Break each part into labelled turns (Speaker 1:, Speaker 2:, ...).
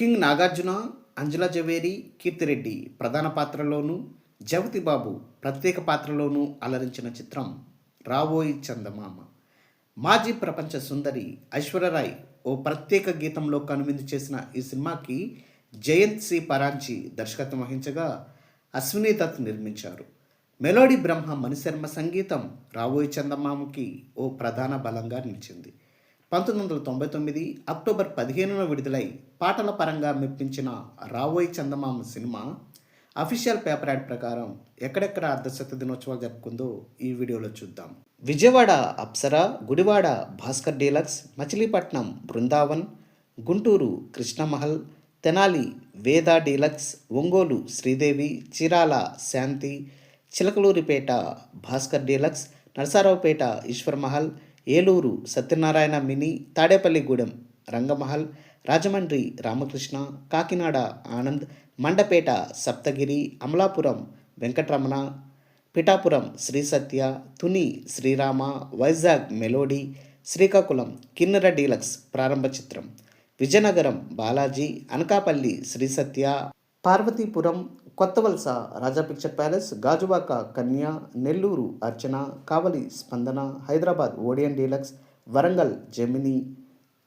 Speaker 1: King Nagarjuna Anjala Zaveri Keerthi Reddy ప్రధాన పాత్రలోనూ జగతి బాబు ప్రత్యేక పాత్రలోనూ అలరించిన చిత్రం రావోయి చందమామ. మాజీ ప్రపంచ సుందరి ఐశ్వర్యరాయ్ ఓ ప్రత్యేక గీతంలో కనువిందు చేసిన ఈ సినిమాకి జయంత్ సి. పరాంచి దర్శకత్వం వహించగా అశ్విని దత్ నిర్మించారు. మెలోడీ బ్రహ్మ మణిశర్మ సంగీతం రావోయి చందమామకి ఓ ప్రధాన బలంగా నిలిచింది. పంతొమ్మిది వందల తొంభై తొమ్మిది అక్టోబర్ పదిహేనున విడుదలై పాటల పరంగా మెప్పించిన Ravoyi Chandamama cinema official paper ad ప్రకారం ఎక్కడెక్కడ అర్ధశత దినోత్సవాలు జరుపుకుందో ఈ వీడియోలో చూద్దాం. Vijayawada Apsara Gudivada Bhaskar deluxe Machilipatnam Brindavan Guntur Krishnamahal Tenali Veda deluxe Ongole Sridevi Chirala Shanti Chilakaluripet Bhaskar deluxe Narasaraopet Eswar Mahal Eluru Satyanarayana mini Tadepalligudem Rangamahal Rajahmundry Ramakrishna Kakinada Anand Mandapeta Saptagiri Amalapuram Venkataramana Pithapuram Sri Satya Tuni Srirama Vizag melody Srikakulam Kinnera deluxe ప్రారంభ చిత్రం Vizianagaram Balaji Anakapalli Sri Satya Parvathipuram Kothavalasa Raja picture palace Gajuwaka Kanya Nellore Archana Kavali Spandana Hyderabad Odeon deluxe Warangal Gemini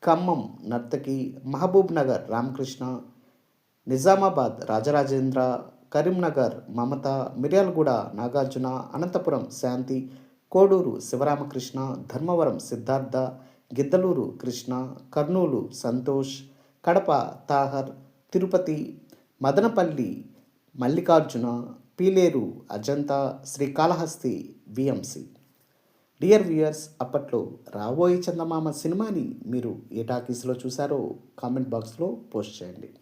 Speaker 1: Khammam Nartaki Mahbub Nagar Ramakrishna Nizamabad Rajarajendra Karimnagar Mamata Miryalaguda Nagarjuna Anantapur Shanti Koduru Sivaramakrishna Dharmavaram Siddhartha Giddalur Krishna Kurnool Santosh Kadapa Tahar Tirupati Madanapalle Mallikarjuna Pileru Ajanta Srikalahasti VMC. Dear viewers అప్పట్లో రాబోయే చందమామ సినిమాని మీరు ఏ టాకీస్లో చూసారో comment బాక్స్లో post చేయండి.